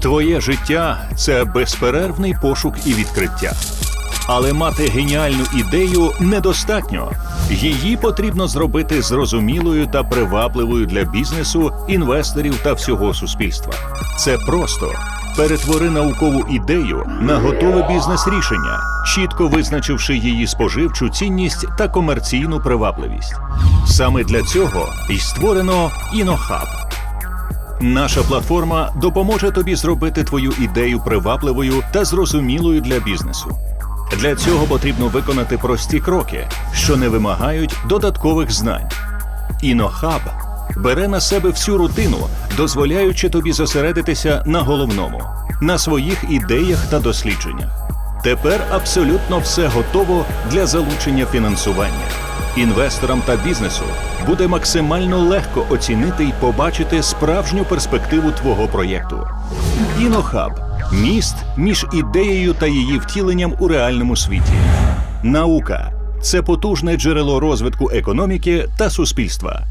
Твоє життя це безперервний пошук і відкриття. Але мати геніальну ідею недостатньо. Її потрібно зробити зрозумілою та привабливою для бізнесу, інвесторів та всього суспільства. Це просто перетвори наукову ідею на готове бізнес-рішення, чітко визначивши її споживчу цінність та комерційну привабливість. Саме для цього й створено InnoHub – Наша платформа допоможе тобі зробити твою ідею привабливою та зрозумілою для бізнесу. Для цього потрібно виконати прості кроки, що не вимагають додаткових знань. Інохаб бере на себе всю рутину, дозволяючи тобі зосередитися на головному, на своїх ідеях та дослідженнях. Тепер абсолютно все готово для залучення фінансування. Інвесторам та бізнесу буде максимально легко оцінити й побачити справжню перспективу твого проєкту. Інохаб міст між ідеєю та її втіленням у реальному світі. Наука це потужне джерело розвитку економіки та суспільства.